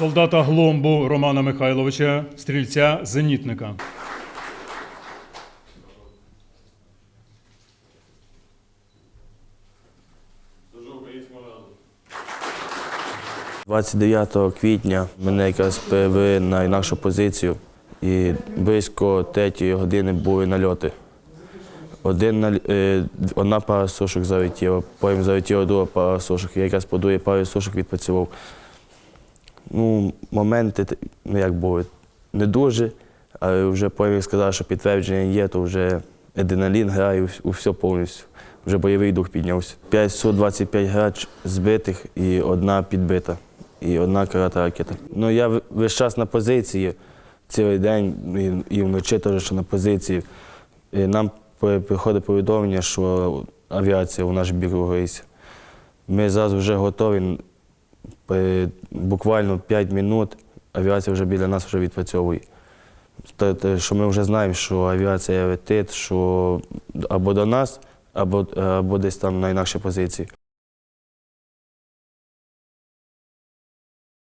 солдата Гломбу Романа Михайловича, стрільця зенітника. Служу українському народу. 29 квітня мене якраз перевели на інакшу позицію, і близько третьої години були нальоти. Один, е, одна пара сушок залетіла, потім залетіла друга пара сушок. Я якраз по другій парі сушок відпрацював. Ну, моменти ну, як були, не дуже, але вже потім як сказали, що підтвердження є, то вже адреналін грає у- все повністю. Вже бойовий дух піднявся. 525 грач збитих і одна підбита, і одна карата ракета. Ну, я весь час на позиції, цілий день і вночі теж що на позиції. І нам приходить повідомлення, що авіація у наш бік рухається. Ми зараз вже готові. Е, Буквально 5 минут авіація вже біля нас вже відпрацьовує. Що ми вже знаємо, що авіація летить, що або до нас, або, або десь там на інакші позиції.